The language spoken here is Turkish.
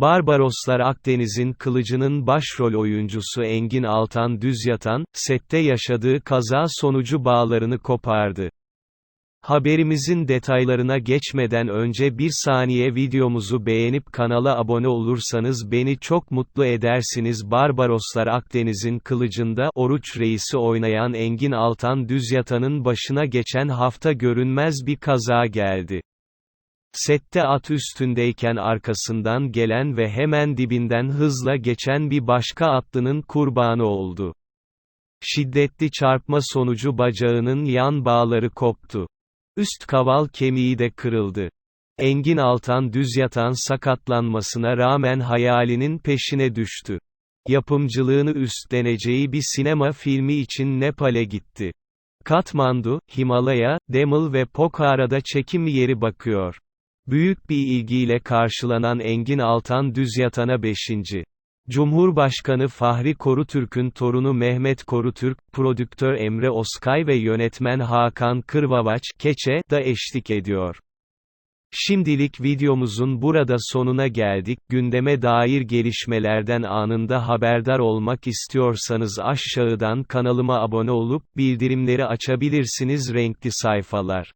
Barbaroslar Akdeniz'in Kılıcı'nın başrol oyuncusu Engin Altan Düzyatan, sette yaşadığı kaza sonucu bağlarını kopardı. Haberimizin detaylarına geçmeden önce bir saniye videomuzu beğenip kanala abone olursanız beni çok mutlu edersiniz. Barbaroslar Akdeniz'in Kılıcı'nda Oruç Reis'i oynayan Engin Altan Düzyatan'ın başına geçen hafta görünmez bir kaza geldi. Sette at üstündeyken arkasından gelen ve hemen dibinden hızla geçen bir başka atlının kurbanı oldu. Şiddetli çarpma sonucu bacağının yan bağları koptu. Üst kaval kemiği de kırıldı. Engin Altan düz yatan sakatlanmasına rağmen hayalinin peşine düştü. Yapımcılığını üstleneceği bir sinema filmi için Nepal'e gitti. Katmandu, Himalaya, Demil ve Pokhara'da çekim yeri bakıyor. Büyük bir ilgiyle karşılanan Engin Altan Düzyatana 5. Cumhurbaşkanı Fahri Korutürk'ün torunu Mehmet Korutürk, prodüktör Emre Oskay ve yönetmen Hakan Kırvavaç, Keçe, da eşlik ediyor. Şimdilik videomuzun burada sonuna geldik. Gündeme dair gelişmelerden anında haberdar olmak istiyorsanız aşağıdan kanalıma abone olup bildirimleri açabilirsiniz renkli sayfalar.